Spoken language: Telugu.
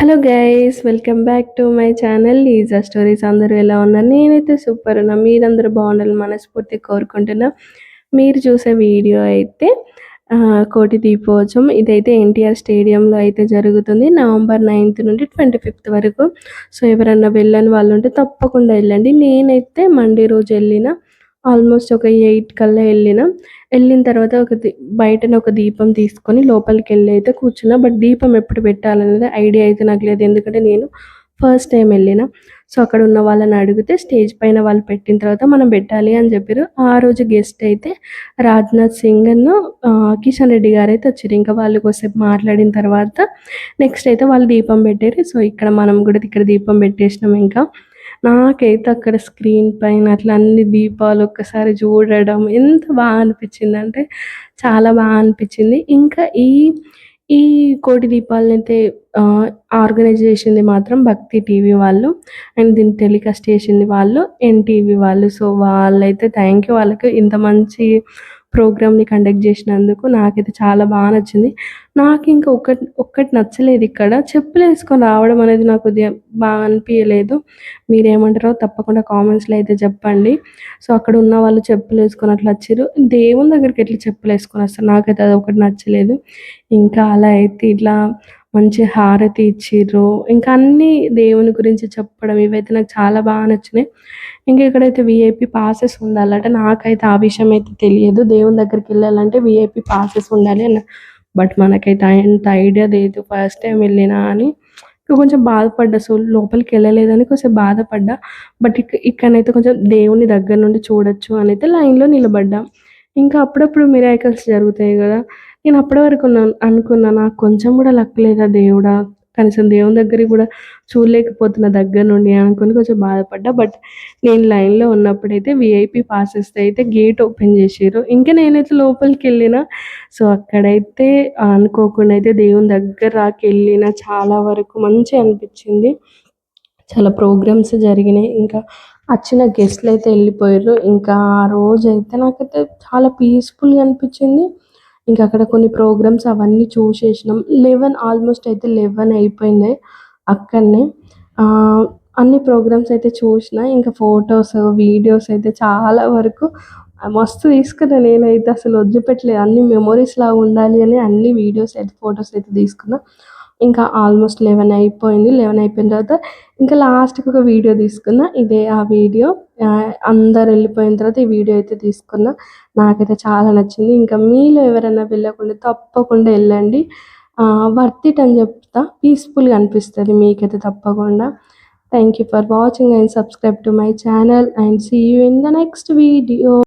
Hello guys welcome back to my channel ఈజా stories అందరూ ఎలా ఉన్నారు? నేనైతే సూపర్ ఉన్నా. మీరందరూ బాగుండాలి మనస్ఫూర్తి కోరుకుంటున్నా. మీరు చూసే వీడియో అయితే కోటి దీపోత్సవం. ఇదైతే ఎన్టీఆర్ స్టేడియంలో అయితే జరుగుతుంది. నవంబర్ నైన్త్ నుండి ట్వంటీ ఫిఫ్త్ వరకు. సో ఎవరన్నా వెళ్ళని వాళ్ళు ఉంటే తప్పకుండా వెళ్ళండి. నేనైతే మండే రోజు వెళ్ళిన ఆల్మోస్ట్ ఒక ఎయిట్ కల్లా వెళ్ళిన. వెళ్ళిన తర్వాత ఒక దీ- బయటనే ఒక దీపం తీసుకొని లోపలికి వెళ్ళి అయితే కూర్చున్నా బట్ దీపం ఎప్పుడు పెట్టాలనేది ఐడియా అయితే నాకు లేదు. ఎందుకంటే నేను ఫస్ట్ టైం వెళ్ళిన. సో అక్కడ ఉన్న వాళ్ళని అడిగితే స్టేజ్ పైన వాళ్ళు పెట్టిన తర్వాత మనం పెట్టాలి అని చెప్పారు. ఆ రోజు గెస్ట్ అయితే రాజ్నాథ్ సింగ్ అను కిషన్ రెడ్డి గారు అయితే వచ్చారు. ఇంకా వాళ్ళు కొద్దిసేపు మాట్లాడిన తర్వాత నెక్స్ట్ అయితే వాళ్ళు దీపం పెట్టారు. సో ఇక్కడ మనం కూడా ఇక్కడ దీపం పెట్టేసినాం ఇంకా. నాకైతే అక్కడ స్క్రీన్ పైన అట్లా అన్ని దీపాలు ఒక్కసారి చూడడం ఎంత బాగా అనిపించింది అంటే చాలా బాగా అనిపించింది. ఇంకా ఈ ఈ కోటి దీపాలను అయితే ఆర్గనైజ్ చేసింది మాత్రం భక్తి టీవీ వాళ్ళు అండ్ దీన్ని టెలికాస్ట్ చేసింది వాళ్ళు ఎన్టీవీ వాళ్ళు. సో వాళ్ళైతే థ్యాంక్ యూ వాళ్ళకి ఇంత మంచి ప్రోగ్రామ్ని కండక్ట్ చేసినందుకు నాకైతే చాలా బాగా నచ్చింది. నాకు ఇంకా ఒక్కటి ఒక్కటి నచ్చలేదు ఇక్కడ. చెప్పులు వేసుకొని రావడం అనేది నాకు కొద్దిగా బాగా అనిపించలేదు మీరేమంటారో తప్పకుండా కామెంట్స్లో అయితే చెప్పండి. సో అక్కడ ఉన్న వాళ్ళు చెప్పులు వేసుకొని అట్లా వచ్చారు. దేవుని దగ్గరికి ఎట్లా చెప్పులు వేసుకొని వస్తారు. నాకైతే అది ఒకటి నచ్చలేదు. ఇంకా అలా అయితే ఇట్లా మంచి హారతి ఇచ్చిర్రు. ఇంకా అన్ని దేవుని గురించి చెప్పడం ఇవైతే నాకు చాలా బాగా నచ్చినాయి. ఇంకా ఇక్కడైతే విఐపి పాసెస్ ఉండాలంటే. నాకైతే ఆ విషయం అయితే తెలియదు. దేవుని దగ్గరికి వెళ్ళాలంటే విఐపి పాసెస్ ఉండాలి అన్న. బట్ మనకైతే అంత ఐడియా లేదు. ఫస్ట్ టైం వెళ్ళినా అని. కొంచెం బాధపడ్డా. సో లోపలికి వెళ్ళలేదని కొంచెం బాధపడ్డా. బట్ ఇక ఇక్కడనైతే కొంచెం దేవుని దగ్గర నుండి చూడొచ్చు అని అయితే లైన్లో నిలబడ్డా. ఇంకా అప్పుడప్పుడు మిరాకిల్స్ జరుగుతాయి కదా. నేను అప్పటి వరకు అనుకున్నా నాకు కొంచెం కూడా లక్ లేదా దేవుడా? కనీసం దేవుని దగ్గరికి కూడా చూడలేకపోతున్న దగ్గర నుండి అనుకుని కొంచెం బాధపడ్డా. బట్ నేను లైన్లో ఉన్నప్పుడైతే విఐపి పాసెస్ అయితే గేట్ ఓపెన్ చేసారు ఇంకా నేనైతే లోపలికి వెళ్ళిన సో అక్కడైతే అనుకోకుండా అయితే దేవుని దగ్గర రాకి వెళ్ళిన చాలా వరకు మంచిగా అనిపించింది. చాలా ప్రోగ్రామ్స్ జరిగినాయి. ఇంకా వచ్చిన గెస్ట్లు అయితే వెళ్ళిపోయారు ఇంకా ఆ రోజు అయితే నాకైతే చాలా పీస్ఫుల్గా అనిపించింది. ఇంకా అక్కడ కొన్ని ప్రోగ్రామ్స్ అవన్నీ చూసేసినాం. లెవెన్ ఆల్మోస్ట్ అయితే లెవెన్ అయిపోయింది అక్కడనే. అన్ని ప్రోగ్రామ్స్ అయితే చూసిన. ఇంకా ఫొటోస్ వీడియోస్ అయితే చాలా వరకు మస్తు తీసుకున్నా నేనైతే అసలు వదిలిపెట్టలేదు అన్ని మెమొరీస్ లాగా ఉండాలి అని అన్ని వీడియోస్ అయితే ఫొటోస్ అయితే తీసుకున్నా. ఇంకా ఆల్మోస్ట్ లెవెన్ అయిపోయింది. లెవెన్ అయిపోయిన తర్వాత ఇంకా లాస్ట్కి ఒక వీడియో తీసుకున్నా. ఇదే ఆ వీడియో అందరు వెళ్ళిపోయిన తర్వాత ఈ వీడియో అయితే తీసుకున్నా. నాకైతే చాలా నచ్చింది. ఇంకా మీలో ఎవరైనా వెళ్ళకుండా తప్పకుండా వెళ్ళండి. వర్త్ ఇట్ అని చెప్తా. పీస్ఫుల్గా అనిపిస్తుంది మీకైతే తప్పకుండా. Thank you for watching and subscribe to my channel and see you in the next video